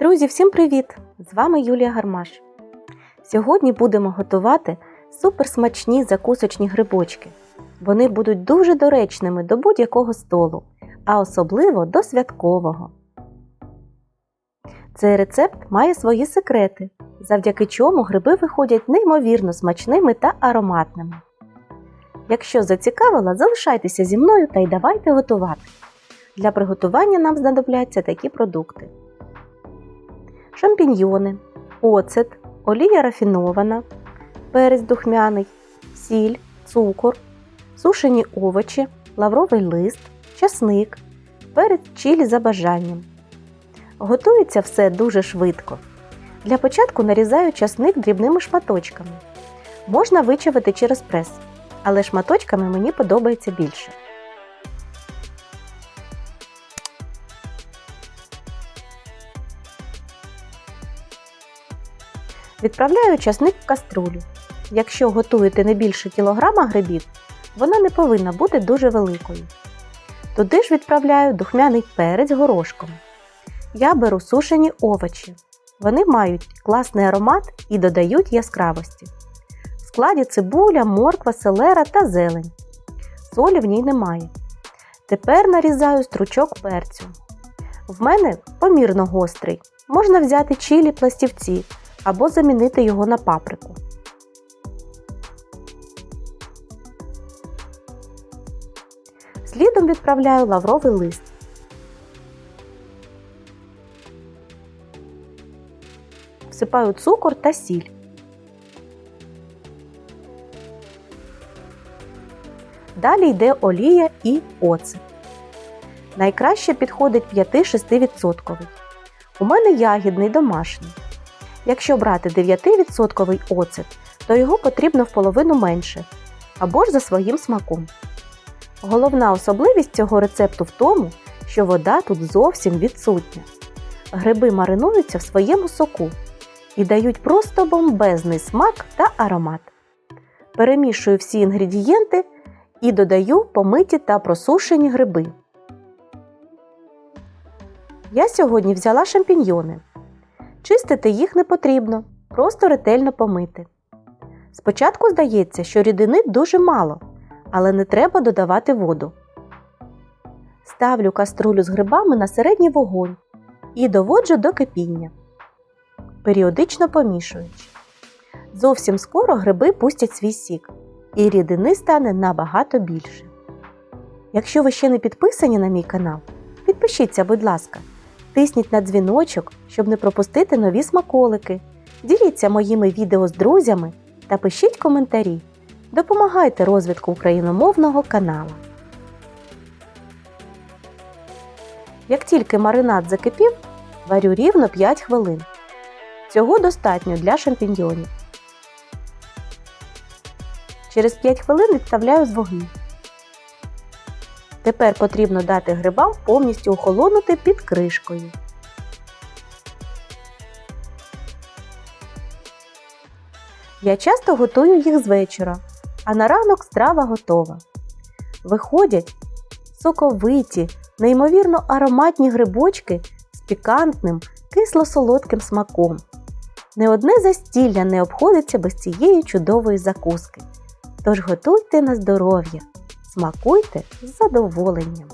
Друзі, всім привіт! З вами Юлія Гармаш. Сьогодні будемо готувати суперсмачні закусочні грибочки. Вони будуть дуже доречними до будь-якого столу, а особливо до святкового. Цей рецепт має свої секрети, завдяки чому гриби виходять неймовірно смачними та ароматними. Якщо зацікавила, залишайтеся зі мною та й давайте готувати. Для приготування нам знадобляться такі продукти: шампіньйони, оцет, олія рафінована, перець духмяний, сіль, цукор, сушені овочі, лавровий лист, часник, перець чилі за бажанням. Готується все дуже швидко. Для початку нарізаю часник дрібними шматочками. Можна вичавити через прес, але шматочками мені подобається більше. Відправляю часник в каструлю. Якщо готуєте не більше кілограма грибів, вона не повинна бути дуже великою. Туди ж відправляю духмяний перець горошком. Я беру сушені овочі. Вони мають класний аромат і додають яскравості. В складі цибуля, морква, селера та зелень. Солі в ній немає. Тепер нарізаю стручок перцю. В мене помірно гострий. Можна взяти чилі пластівці або замінити його на паприку. Слідом відправляю лавровий лист. Всипаю цукор та сіль. Далі йде олія і оцет. Найкраще підходить 5-6%. У мене ягідний домашній. Якщо брати 9% оцет, то його потрібно в половину менше або ж за своїм смаком. Головна особливість цього рецепту в тому, що вода тут зовсім відсутня. Гриби маринуються в своєму соку і дають просто бомбезний смак та аромат. Перемішую всі інгредієнти і додаю помиті та просушені гриби. Я сьогодні взяла шампіньйони. Чистити їх не потрібно, просто ретельно помити. Спочатку здається, що рідини дуже мало, але не треба додавати воду. Ставлю каструлю з грибами на середній вогонь і доводжу до кипіння, періодично помішуючи. Зовсім скоро гриби пустять свій сік, і рідини стане набагато більше. Якщо ви ще не підписані на мій канал, підпишіться, будь ласка. Тисніть на дзвіночок, щоб не пропустити нові смаколики. Діліться моїми відео з друзями та пишіть коментарі. Допомагайте розвитку україномовного каналу. Як тільки маринад закипів, варю рівно 5 хвилин. Цього достатньо для шампіньйонів. Через 5 хвилин відставляю з вогню. Тепер потрібно дати грибам повністю охолонути під кришкою. Я часто готую їх з вечора, а на ранок страва готова. Виходять соковиті, неймовірно ароматні грибочки з пікантним, кисло-солодким смаком. Не одне застілля не обходиться без цієї чудової закуски. Тож готуйте на здоров'я! Смакуйте з задоволенням!